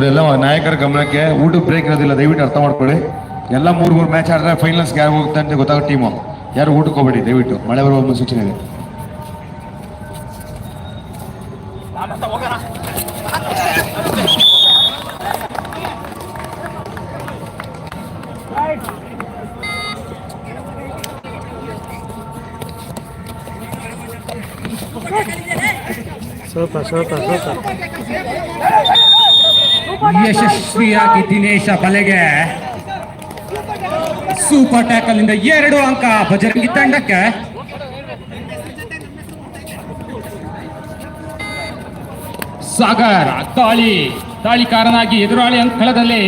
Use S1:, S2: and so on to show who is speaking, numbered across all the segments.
S1: Sir, ಎಲ್ಲ ನಾಯಕರ ಗಮನಕ್ಕೆ ಊಟ ಬ್ರೇಕ್ ಇರೋದಿಲ್ಲ, ದಯವಿಟ್ಟು ಅರ್ಥ ಮಾಡ್ಕೊಳ್ಳಿ. ಎಲ್ಲ ಮೂರು ಮೂರು ಮ್ಯಾಚ್ ಆಡಿದ್ರೆ ಫೈನಲ್ಸ್ ಯಾರು ಹೋಗುತ್ತೆ ಅಂತ ಗೊತ್ತಾಗೋ ಟೀಮು ಯಾರು ಊಟಕ್ಕೆ ಹೋಗ್ಬೇಡಿ, ದಯವಿಟ್ಟು. ಮಳೆ ಬರುವ ಮುನ್ಸೂಚನೆ ಇದೆ
S2: ಸೂಪರ್ ಸೂಪರ್ ಸೂಪರ್
S3: ಯಶಸ್ವಿಯಾಗಿ ದಿನೇಶ ಬಲೆಗೆ. ಸೂಪರ್ ಟ್ಯಾಕಲ್ ಇಂದ ಎರಡು ಅಂಕ ಬಜರಂಗಿ ತಂಡಕ್ಕೆ. ಸಾಗರ್ ತಾಳಿ, ತಾಳಿಕಾರನಾಗಿ ಎದುರಾಳಿ ಅಂಕಣದಲ್ಲಿ.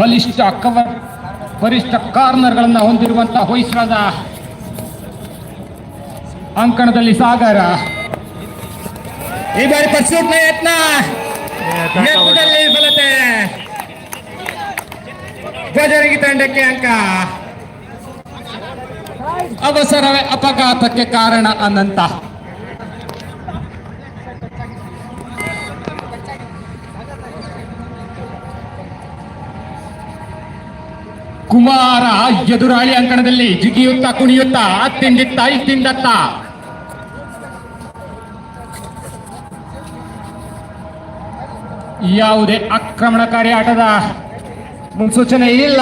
S3: ಬಲಿಷ್ಠ ಕವರ್. ಬಲಿಷ್ಠ ಕಾರ್ನರ್ಗಳನ್ನು ಹೊಂದಿರುವಂತಹ ಹೊಯ್ಸಳದ ಅಂಕಣದಲ್ಲಿ ಸಾಗರ. ಈ ಬಾರಿ ಪರ್ಸೂಟ್ನ ಯತ್ನ. ಫಲತೆ. ಬಜರಂಗಿ ತಂಡಕ್ಕೆ ಅಂಕ. ಅವಸರವೇ ಅಪಘಾತಕ್ಕೆ ಕಾರಣ ಅನಂತ. ಕುಮಾರ ಎದುರಾಳಿ ಅಂಕಣದಲ್ಲಿ ಜಿಗಿಯುತ್ತಾ ಕುಣಿಯುತ್ತಾ, ತಿಂದಿತ್ತ, ಇತ್ತಿಂದತ್ತ. ಯಾವುದೇ ಆಕ್ರಮಣಕಾರಿ ಆಟದ ಮುನ್ಸೂಚನೆ ಇಲ್ಲ.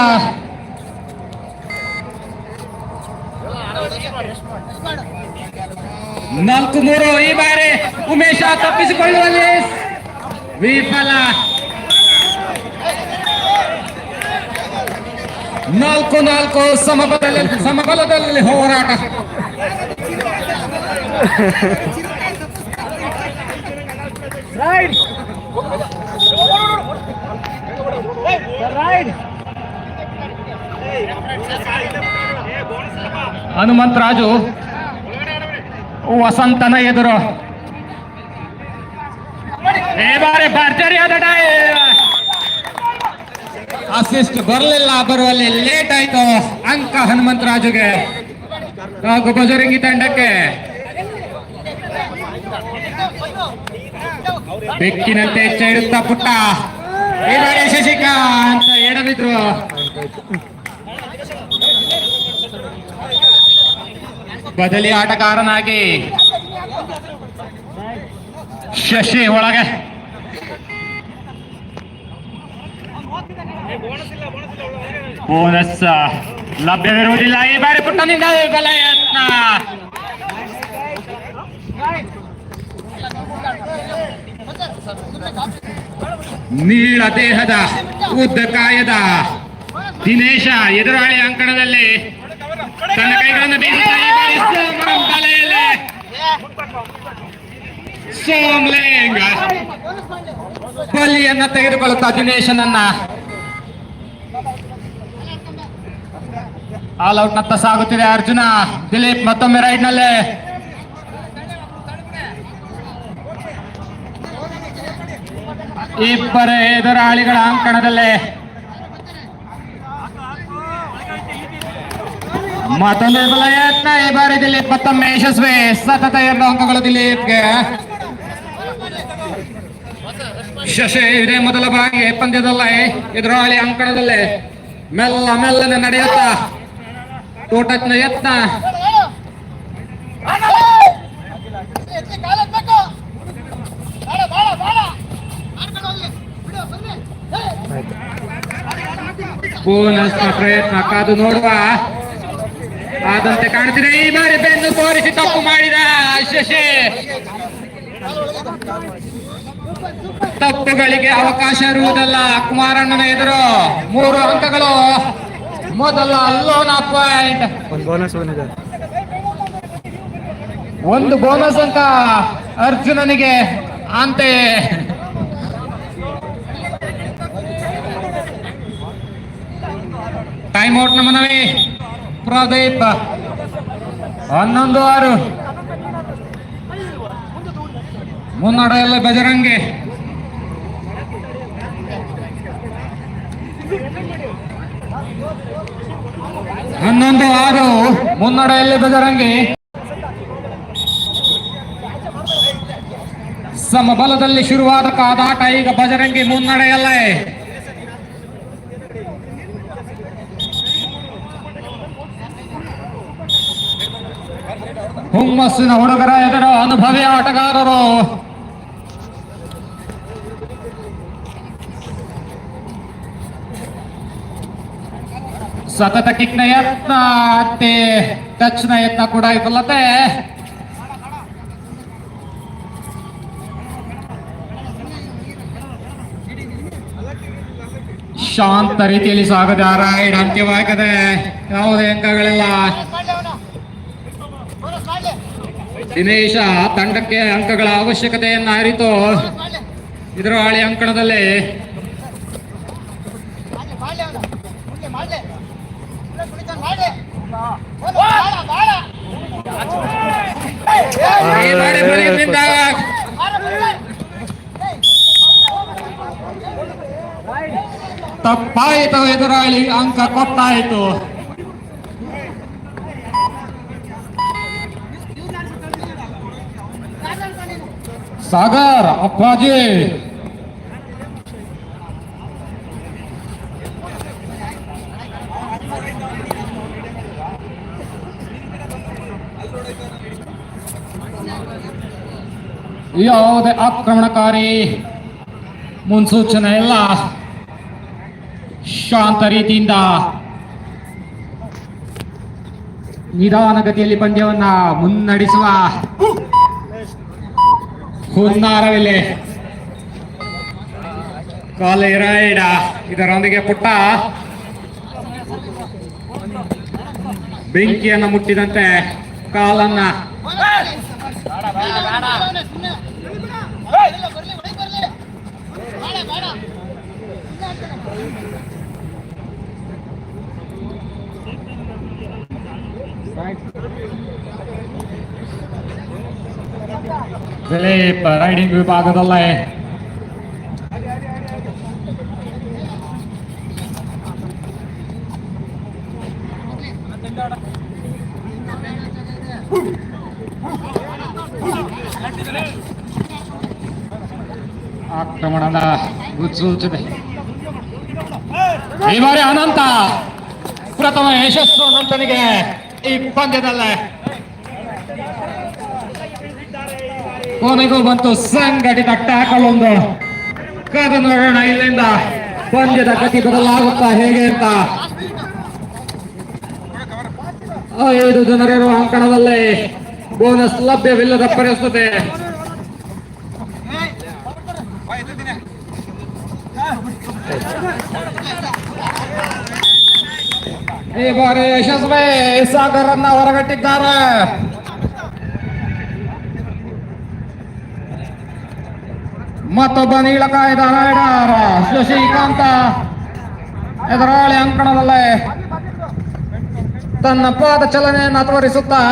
S3: ನಾಲ್ಕು ಮೂರು ಈ ಬಾರಿ ಉಮೇಶ ತಪ್ಪಿಸಿಕೊಳ್ಳುವಲ್ಲಿ. ವಿಫಲ. ನಾಲ್ಕು ನಾಲ್ಕು ಸಮಬಲದಲ್ಲಿ ಸಮಬಲದಲ್ಲಿ ಹೋರಾಟ. ಹನುಮಂತರಾಜು ವಸಂತನ ಎದುರು. ಬಾರಿ ಭರ್ಜರಿಯಾದ ಡೈವ್ ಅಸಿಸ್ಟ್ ಬರಲಿಲ್ಲ, ಬರುವಲ್ಲಿ ಲೇಟ್ ಆಯ್ತು. ಅಂಕ ಹನುಮಂತರಾಜುಗೆ. ಹಾಗೂ ಬಜರಂಗಿ ತಂಡಕ್ಕೆ. ಬೆಕ್ಕಿನಂತೆ ಎಚ್ಚರಿತ್ತ ಪುಟ್ಟ. ಈ ಬಾರಿ ಶಶಿಕಾಂತ್ ಎಡವಿದ್ರು. ಬದಲಿ ಆಟಗಾರನಾಗಿ ಶಶಿ ಒಳಗೆ. ಬೋನಸ್ ಲಭ್ಯವಿರುವುದಿಲ್ಲ ಈ ಬಾರಿ ಪುಟ್ಟನಿಂದ ನೀಳ ದೇಹದ ಉದ್ದ ಕಾಯದ ದಿನೇಶ ಎದುರಾಳಿ ಅಂಕಣದಲ್ಲಿ ತನ್ನ ಕೈಗಳನ್ನು ಬಲೆಯಲ್ಲಿ ಸೋಮ್ಲಿಂಗ್ ಬಲಿಯನ್ನ ತೆಗೆದುಕೊಳ್ಳುತ್ತಾ ದಿನೇಶನನ್ನ ಆಲ್ ಔಟ್ ನತ್ತ ಸಾಗುತ್ತಿದೆ ಅರ್ಜುನ. ದಿಲೀಪ್ ಮತ್ತೊಮ್ಮೆ ರೈಡ್ನಲ್ಲಿ. ಇಬ್ಬರ ಎದುರಾಳಿಗಳ ಅಂಕಣದಲ್ಲಿ. ಮತ್ತೊಂದು ಯತ್ನ ಈ ಬಾರಿ ದಿಲೀಪ್ ಮತ್ತೊಮ್ಮೆ ಯಶಸ್ವಿ. ಸತತ ಎರಡು ಅಂಕಗಳು ದಿಲೀಪ್ಗೆ. ಶಶಿ ಇದೇ ಮೊದಲ ಬಾರಿ ಪಂದ್ಯದಲ್ಲೇ ಎದುರಾಳಿ ಅಂಕಣದಲ್ಲಿ. ಮೆಲ್ಲ ಮೆಲ್ಲನೆ ನಡೆಯುತ್ತಾ. ಯತ್ನ ಬೋನಸ್ ಪ್ರಯತ್ನ ಕಾದು ನೋಡುವ. ಆದಂತೆ ಕಾಣ್ತಿದೆ. ಈ ಬಾರಿ ಬೆನ್ನು ತೋರಿಸಿ ತಪ್ಪು ಮಾಡಿದ ಶಶಿ. ತಪ್ಪುಗಳಿಗೆ ಅವಕಾಶ ಇರುವುದಲ್ಲ ಕುಮಾರಣ್ಣನ ಎದುರು. ಮೂರು ಅಂಕಗಳು. ಮೊದಲ ನಾಲ್ಕು ಪಾಯಿಂಟ್
S2: ಒಂದು ಬೋನಸ್ ಬಂದಿದೆ.
S3: ಒಂದು ಬೋನಸ್ ಅಂತ ಅರ್ಜುನನಿಗೆ ಅಂತೆ. ಟೈಮ್ ಔಟ್ ಮನವಿ. ಪ್ರದೀಪ್. ಹನ್ನೊಂದು ಆರು. ಮುನ್ನಡೆಯಲ್ಲ ಬಜರಂಗಿ. ಹನ್ನೊಂದು ಹನ್ನೊಂದು ಆರು ಮುನ್ನಡೆಯಲ್ಲಿ ಬಜರಂಗಿ ಸಮಬಲದಲ್ಲಿ ಶುರುವಾದ ಕಾದಾಟ ಈಗ ಬಜರಂಗಿ ಮುನ್ನಡೆಯಲ್ಲೇ ಹುಮ್ಮಸ್ಸಿನ ಹುಡುಗರ ಎದುರು ಅನುಭವಿ ಆಟಗಾರರು ಸತತ ಕಿಕ್ನ ಯತ್ನ ಮತ್ತೆ ಟಚ್ನ ಯತ್ನ ಕೂಡ ವಿಫಲತೆ ಶಾಂತ ರೀತಿಯಲ್ಲಿ ಸಾಗದ ರೈಡ್ ಅಂತ್ಯವಾಗದೆ. ಯಾವುದೇ ಅಂಕಗಳಿಲ್ಲ. ದಿನೇಶ ತಂಡಕ್ಕೆ ಅಂಕಗಳ ಅವಶ್ಯಕತೆಯನ್ನ ಅರಿತು. ಆಳಿ ಅಂಕಣದಲ್ಲಿ ಈ ಬಾರಿ ಬಲಿಯಿಂದ ತಪ್ಪಾಯಿತು ಎದುರಾಳಿ ಅಂಕ ಕೊಟ್ಟಾಯಿತು ಸಾಗರ್ ಅಪ್ಪಾಜಿ ಯಾವುದೇ ಆಕ್ರಮಣಕಾರಿ ಮುನ್ಸೂಚನೆ ಇಲ್ಲ. ಶಾಂತ ರೀತಿಯಿಂದ ನಿಧಾನಗತಿಯಲ್ಲಿ ಪಂದ್ಯವನ್ನ ಮುನ್ನಡೆಸುವ ಹುನ್ನಾರವಿಲೆ ಕಾಲೆ ರೈಡ, ಇದರೊಂದಿಗೆ ಪುಟ್ಟ ಬೆಂಕಿಯನ್ನು ಮುಟ್ಟಿದಂತೆ కాలన్నా ரைடிங் விபாகதல்ல ಮುನ್ಸೂಚನೆ ಈ ಬಾರಿ ಅನಂತ, ಪ್ರಥಮ ಯಶಸ್ಸು ಅನಂತನಿಗೆ ಈ ಪಂದ್ಯದಲ್ಲೇ. ಕೊನೆಗೂ ಬಂತು ಸಂಘಟಿತ ಟ್ಯಾಕಲ್ ಒಂದು. ಕದ ನೋಡೋಣ ಇಲ್ಲಿಂದ ಪಂದ್ಯದ ಗತಿ ಬದಲಾಗುತ್ತಾ ಹೇಗೆ ಅಂತ. ಐದು ಜನರಿರುವ ಅಂಕಣದಲ್ಲಿ ಬೋನಸ್ ಲಭ್ಯವಿಲ್ಲದ ಪರಿಸ್ಥಿತಿ. ಈ ಬಾರಿ ಯಶಸ್ವಿ ಸಾಗರನ್ನ ಹೊರಗಟ್ಟಿದ್ದಾರೆ. ಮತ್ತೊಬ್ಬ ನೀಳಕಾಯ್ದ ರೈಡರ್ ಶಶಿಕಾಂತ. ಎದುರಾಳಿ ಅಂಕಣದಲ್ಲಿ ತನ್ನ ಪಾದ ಚಲನೆಯನ್ನು ತೋರಿಸುತ್ತಾ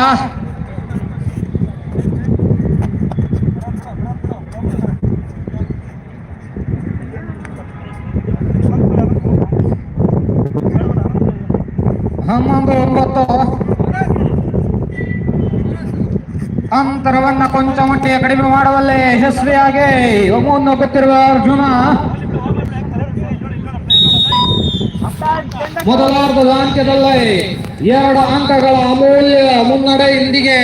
S3: ಹನ್ನೊಂದು ಒಂಬತ್ತು ಅಂತರವನ್ನ ಕೊಂಚ ಮಟ್ಟಿಗೆ ಕಡಿಮೆ ಮಾಡುವಲ್ಲಿ ಯಶಸ್ವಿಯಾಗಿ ಮುನ್ನುಗ್ಗುತ್ತಿರುವ ಅರ್ಜುನ. ಮೊದಲಾರ್ಧದ ಅಂತ್ಯದಲ್ಲಿ ಎರಡು ಅಂಕಗಳ ಅಮೂಲ್ಯ ಮುನ್ನಡೆ ಇಂದಿಗೆ.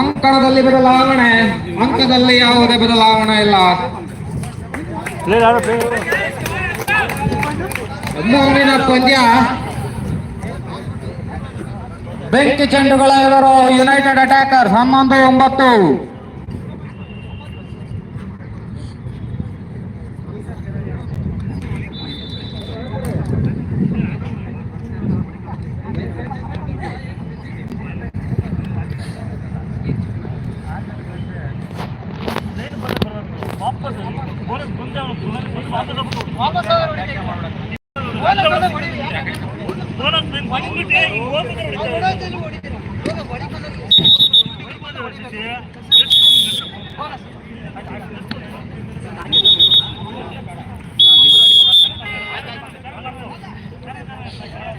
S3: ಅಂಕಣದಲ್ಲಿ ಬದಲಾವಣೆ ಅಂಕದಲ್ಲಿ ಯಾವುದೇ ಬದಲಾವಣೆ ಇಲ್ಲ. ಮುಂದಿನ ಪಂದ್ಯ. ಬೆಂಕಿ ಚೆಂಡುಗಳ ಎದುರು ಯುನೈಟೆಡ್ ಅಟ್ಯಾಕರ್ ಹನ್ನೊಂದು ಒಂಬತ್ತು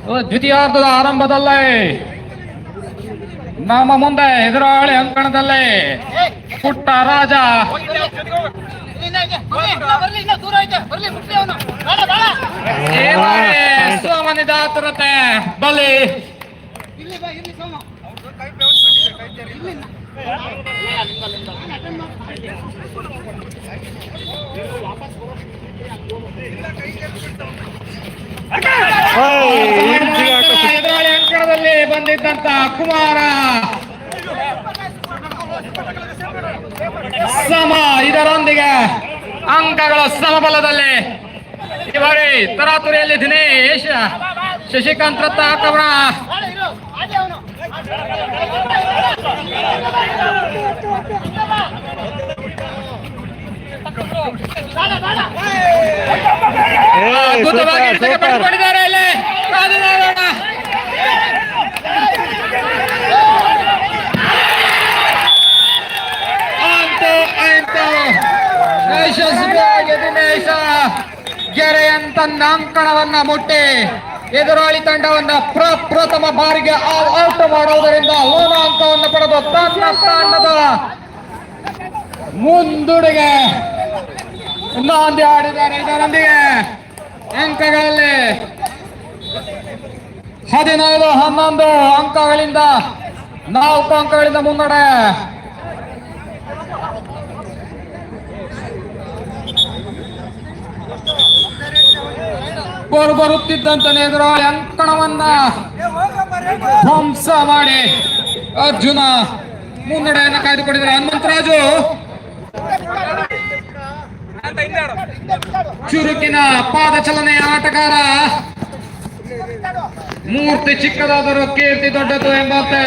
S3: ದ್ವಿತೀಯಾರ್ಧದ ಆರಂಭದಲ್ಲೇ. ನಮ್ಮ ಮುಂದೆ ಎದುರಾಳಿ ಅಂಕಣದಲ್ಲೇ. ಪುಟ್ಟ ರಾಜ. ಸೋಮನಿದ ಬಲಿ. ಎದುರಾಳಿ ಅಂಕಣದಲ್ಲಿ ಬಂದಿದ್ದಂತ ಕುಮಾರ. ಸಮ ಇದರೊಂದಿಗೆ ಅಂಕಗಳ ಸಮಬಲದಲ್ಲಿ ಈ ಬಾರಿ ತರಾತುರಿಯಲ್ಲಿ ದಿನೇಶ್ ಶಶಿಕಾಂತ್ ರತ್ತ ಆಕ್ರಮಣ ಅದ್ಭುತವಾಗಿ ಯಶಸ್ವಿಯಾಗಿ ದಿನೇಶ ಮುಟ್ಟಿ ಎದುರಾಳಿ ತಂಡವನ್ನ ಪ್ರಪ್ರಥಮ ಬಾರಿಗೆ ಔಟ್ ಮಾಡುವುದರಿಂದ ಲೋನ ಅಂಕವನ್ನು ಪಡೆದು ತನ್ನ ತಂಡದ ಮುಂದುಡಿಗೆ ನಾಂದಿ ಆಡಿದ್ದಾರೆ ಇದರೊಂದಿಗೆ. ಅಂಕಗಳಲ್ಲಿ ಹದಿನೈದು, ಹನ್ನೊಂದು ಅಂಕಗಳಿಂದ ನಾಲ್ಕು ಅಂಕಗಳಿಂದ ಮುನ್ನಡೆ. ಬರು ಬರುತ್ತಿದ್ದಂತೆ ಎದುರಾಳಿ ಅಂಕಣವನ್ನ ಧ್ವಂಸ ಮಾಡಿ ಅರ್ಜುನ ಮುನ್ನಡೆಯನ್ನು ಕಾಯ್ದುಕೊಂಡಿದ್ದಾರೆ. ಹನುಮಂತರಾಜು. ಚುರುಕಿನ ಪಾದಚಲನೆಯ ಆಟಗಾರ. ಮೂರ್ತಿ ಚಿಕ್ಕದಾದರೂ ಕೀರ್ತಿ ದೊಡ್ಡದು ಎಂಬಂತೆ.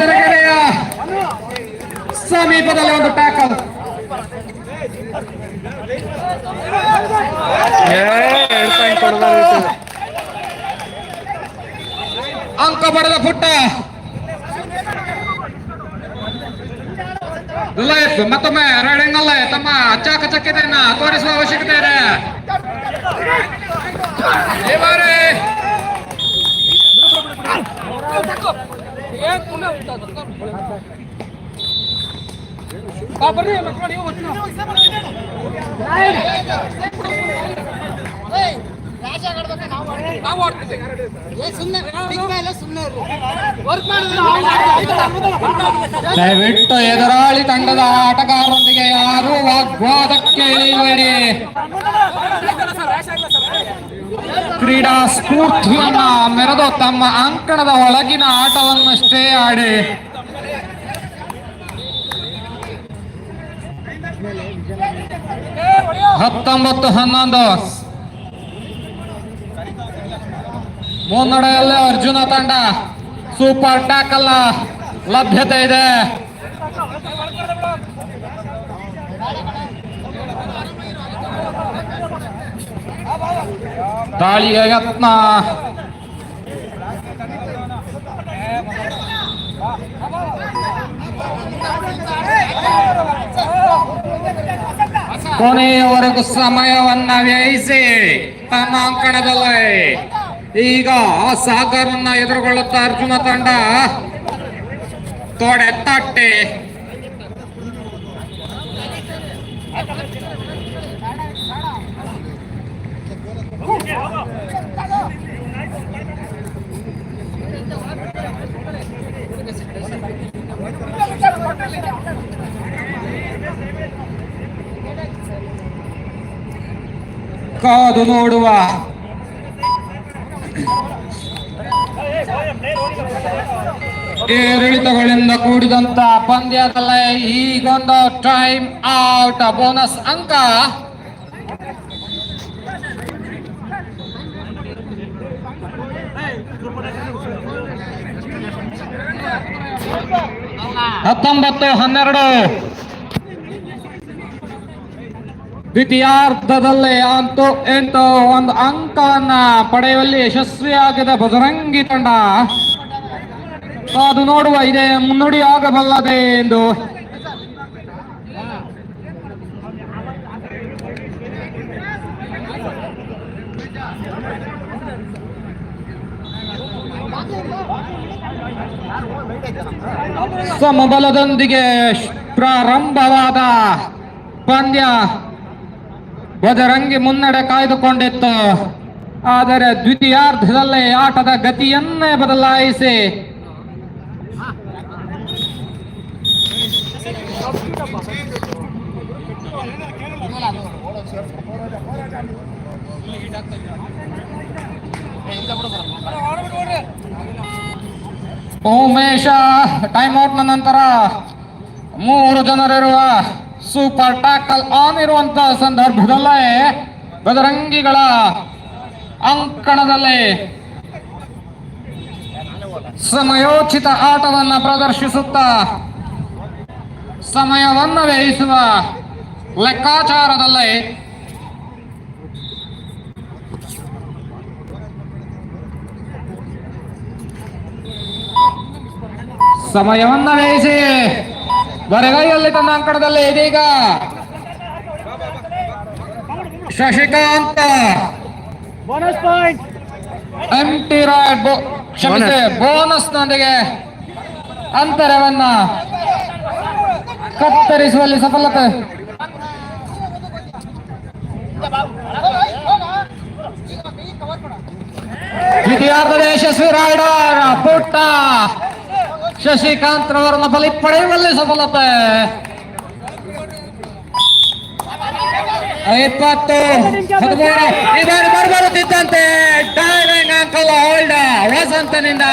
S3: ಕಡೆಯ ಸಮೀಪದಲ್ಲಿ ಒಂದು ಟ್ಯಾಕಲ್ ಅಂಕ ಪಡೆದ ಪುಟ್ಟ. ಮತ್ತೊಮ್ಮೆ ರೈಡಿಂಗ್ ಅಲ್ಲೇ ತಮ್ಮ ಚಾಕಚಕ್ಯತೆಯನ್ನ ತೋರಿಸುವ ಅವಶ್ಯಕತೆ ಇದೆ ಈ ದಯವಿಟ್ಟು ಎದುರಾಳಿ ತಂಡದ ಆಟಗಾರರೊಂದಿಗೆ ಯಾರು ವಾಗ್ವಾದಕ್ಕೆ ಇಳಿಯಬೇಡಿ ಕ್ರೀಡಾ ಸ್ಫೂರ್ತಿಯನ್ನ ಮೆರೆದು ತಮ್ಮ ಅಂಕಣದ ಒಳಗಿನ ಆಟವನ್ನಷ್ಟೇ ಆಡಿ. ಹತ್ತೊಂಬತ್ತು ಹನ್ನೊಂದು. ಮುನ್ನಡೆಯಲ್ಲಿ ಅರ್ಜುನ ತಂಡ ಸೂಪರ್ ಟ್ಯಾಕಲ್ ಲಭ್ಯತೆ ಇದೆ. ದಾಳಿಯ ಯತ್ನ. ಕೊನೆಯವರೆಗೂ ಸಮಯವನ್ನ ವ್ಯಯಿಸಿ ತನ್ನ ಅಂಕಣದಲ್ಲಿ. ಈಗ ಆ ಸಾಗರನ್ನ ಎದುರುಗೊಳ್ಳುತ್ತಾ ಅರ್ಜುನ ತಂಡ ತೋಡೆ ತಟ್ಟೆ. ಕಾದು ನೋಡುವ ಏರಿಳಿತಗಳಿಂದ ಕೂಡಿದಂತ ಪಂದ್ಯದಲ್ಲೇ ಈಗೊಂದು ಟೈಮ್ ಔಟ್ ಬೋನಸ್ ಅಂಕ. ಹತ್ತೊಂಬತ್ತು, ಹನ್ನೆರಡು. ದ್ವಿತೀಯಾರ್ಧದಲ್ಲಿ ಅಂತ ಎಂಟು ಒಂದು ಅಂಕವನ್ನ ಪಡೆಯುವಲ್ಲಿ ಯಶಸ್ವಿಯಾಗಿದೆ ಬಜರಂಗಿ ತಂಡ. ಅದು ನೋಡುವ ಇದೆ, ಮುನ್ನುಡಿ ಆಗಬಲ್ಲದೆ ಎಂದು. ಸಮಬಲದೊಂದಿಗೆ ಪ್ರಾರಂಭವಾದ ಪಂದ್ಯ ಬದರಂಗಿ ಮುನ್ನಡೆ ಕಾಯ್ದುಕೊಂಡಿತ್ತು. ಆದರೆ ದ್ವಿತೀಯಾರ್ಧದಲ್ಲಿ ಆಟದ ಗತಿಯನ್ನೇ ಬದಲಾಯಿಸಿ ಉಮೇಶ ಔಟ್ನ ನಂತರ ಮೂರು ಜನರಿರುವ ಸೂಪರ್ ಟ್ಯಾಕಲ್ ಆನ್ ಇರುವಂತಹ ಸಂದರ್ಭದಲ್ಲೇ ಬದರಂಗಿಗಳ ಅಂಕಣದಲ್ಲಿ ಸಮಯೋಚಿತ ಆಟವನ್ನು ಪ್ರದರ್ಶಿಸುತ್ತಾ ಸಮಯವನ್ನ ವ್ಯಯಿಸುವ ಲೆಕ್ಕಾಚಾರದಲ್ಲಿ ಸಮಯವನ್ನ ವ್ಯಯಿಸಿ ಬರಗೈಯಲ್ಲಿ ತನ್ನ ಅಂಕಣದಲ್ಲಿ ಇದೀಗ ಶಶಿಕಾಂತ.
S2: ಬೋನಸ್ ಪಾಯಿಂಟ್
S3: ಎಂ ಟಿ ರಾಯ್ ಬೋ- ಕ್ಷಮಿಸಿ ಬೋನಸ್ ನೊಂದಿಗೆ ಅಂತರವನ್ನ ಕತ್ತರಿಸುವಲ್ಲಿ ಸಫಲತೆ. ದ್ವಿತೀಯಾರ್ಧದ ಯಶಸ್ವಿ ರೈಡರ್ ಪುಟ್ಟ ಶಶಿಕಾಂತ್ ರವರನ್ನ ಬಲಿ ಪಡೆಯುವಲ್ಲಿ ಸಫಲತೆ. ಇಪ್ಪತ್ತು ಹದಿಮೂರು ಇದನ್ನು ಬರಬರುತ್ತಿದ್ದಂತೆ. ಡೈವಿಂಗ್ ಅಂಕಲ್ ಹೋಲ್ಡ್ ವಸಂತನಿಂದ.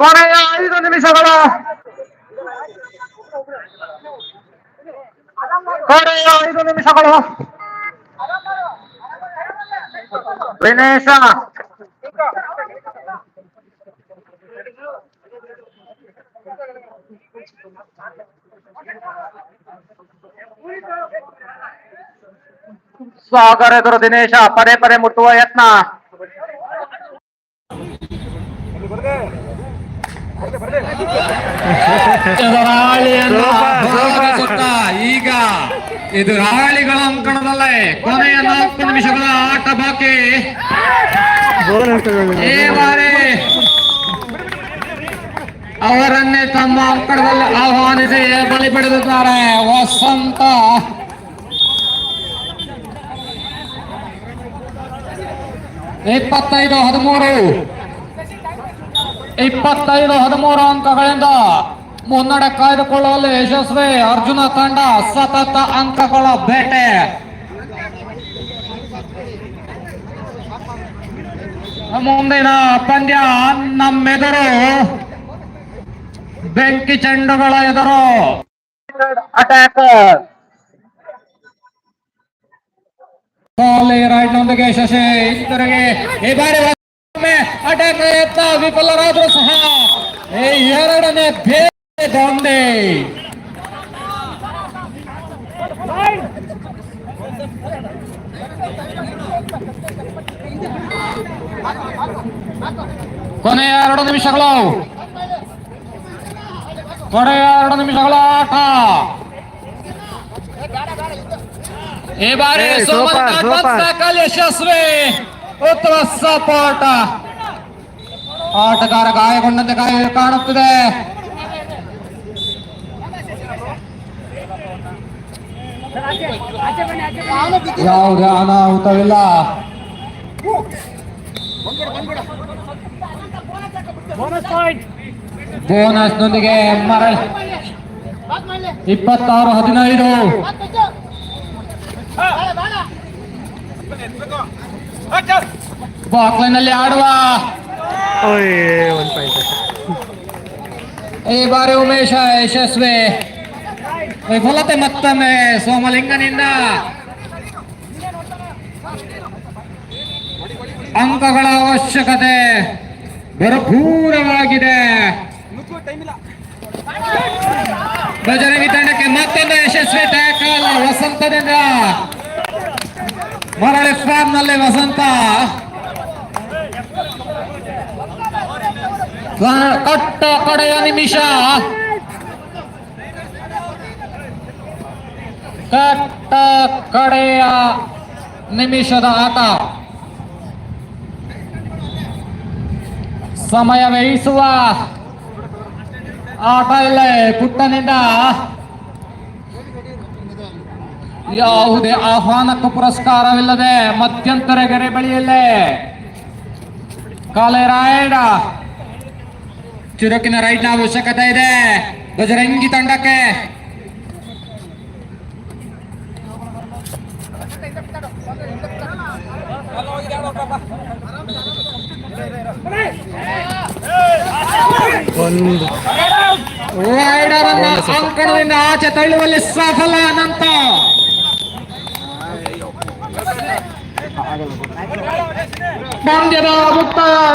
S3: ಕೊನೆಯ ಐದು ನಿಮಿಷಗಳು ಕೊನೆಯ ಐದು ನಿಮಿಷಗಳು ದಿನೇಶ ಸಾಗರ್ ಎದುರು ದಿನೇಶ ಪದೇ ಪದೇ ಮುಟ್ಟುವ ಯತ್ನ ಎದುರಾಳಿಯನ್ನ ಇದು ಈಗ ಎದುರಾಳಿಗಳ ಅಂಕಣದಲ್ಲೇ ಕೊನೆಯ ನಾಲ್ಕು ನಿಮಿಷಗಳ ಆಟ ಬಾಕಿ. ಅವರನ್ನೇ ತಮ್ಮ ಅಂಕಣದಲ್ಲಿ ಆಹ್ವಾನಿಸಿ ಬಲಿ ಪಡೆದಿದ್ದಾರೆ. ವಸಂತ. ಇಪ್ಪತ್ತೈದು ಹದಿಮೂರು. ಇಪ್ಪತ್ತೈದು ಹದಿಮೂರು ಅಂಕಗಳಿಂದ ಮುನ್ನಡೆ ಕಾಯ್ದುಕೊಳ್ಳುವಲ್ಲಿ ಯಶಸ್ವಿ ಅರ್ಜುನ ತಂಡ ಸತತ ಅಂಕಗಳ ಬೇಟೆ. ಮುಂದಿನ ಪಂದ್ಯ ನಮ್ಮೆದುರು ಬೆಂಕಿ ಚೆಂಡುಗಳ ಎದುರು. ಅಟ್ಯಾಕ್ ರೈಡ್ನೊಂದಿಗೆ ಶಶಿ ಈ ಬಾರಿ ಅಟ್ಯಾಕ್ ಎತ್ತ ವಿಫಲರಾದ್ರೂ ಸಹ ಈ ಎರಡನೇ ಬೇರೆ ದೊಂದೆ ಕೊನೆಯ ಎರಡು ನಿಮಿಷಗಳು. ಕೊನೆಯ ಎರಡು ನಿಮಿಷಗಳ ಆಟ. ಈ ಬಾರಿ
S2: ಏ,
S3: ಸೋಮನ್
S2: ಸೂಪರ್,
S3: ಕಾಟ್ಮನ್
S2: ಸೂಪರ್.
S3: ಸಾಕಲ್ ಯಶಸ್ವಿ. ಉತ್ತಮ ಸಪೋರ್ಟ್. ಆಟಗಾರ ಗಾಯಗೊಂಡಂತೆ ಗಾಯ ಕಾಣುತ್ತದೆ. ಯಾವುದೇ ಅನಾಹುತವಿಲ್ಲ.
S2: ಬೋನಸ್
S3: ನೊಂದಿಗೆ ಮರಳ ಇಪ್ಪತ್ತಾರು ಹದಿನೈದು. ಬಾಕ್ಲೈನಲ್ಲಿ ಆಡುವ.
S2: ಒಂದು ಪಾಯಿಂಟ್
S3: ಈ ಬಾರಿ ಉಮೇಶ ಯಶಸ್ವಿ. ವಿಫಲತೆ ಮತ್ತೊಮ್ಮೆ ಸೋಮಲಿಂಗನಿಂದ. ಅಂಕಗಳ ಅವಶ್ಯಕತೆ ಭರಪೂರವಾಗಿದೆ. ಬಜರಂಗಿ ತಂಡಕ್ಕೆ ಮತ್ತೊಂದು ಯಶಸ್ವಿ ಟ್ಯಾಕಲ್ ವಸಂತದಿಂದ. ಮರಳಿ ಫಾರ್ಮ್ ವಸಂತ. ಕಟ್ಟ ಕಡೆಯ ನಿಮಿಷ. ಕಟ್ಟ ಕಡೆಯ ನಿಮಿಷದ ಆಟ. ಸಮಯ ವ್ಯಯಿಸುವ ಆಟ ಇಲ್ಲೇ ಪುಟ್ಟನಿಂದ. ಯಾವುದೇ ಆಹ್ವಾನಕ್ಕೂ ಪುರಸ್ಕಾರವಿಲ್ಲದೆ ಮಧ್ಯಂತರ ಗೆರೆ ಬಳಿಯಲ್ಲೇ. ಕಾಲೆ ಚುರುಕಿನ ರೈಡ್ನ ಅವಶ್ಯಕತೆ ಇದೆ. ಬಜರಂಗಿ ತಂಡಕ್ಕೆ. ಅಂಕಣದಿಂದ ಆಚೆ ತಳ್ಳುವಲ್ಲಿ ಸಫಲ ಅನಂತ. ಪಂದ್ಯದ ಮುಕ್ತಾಯ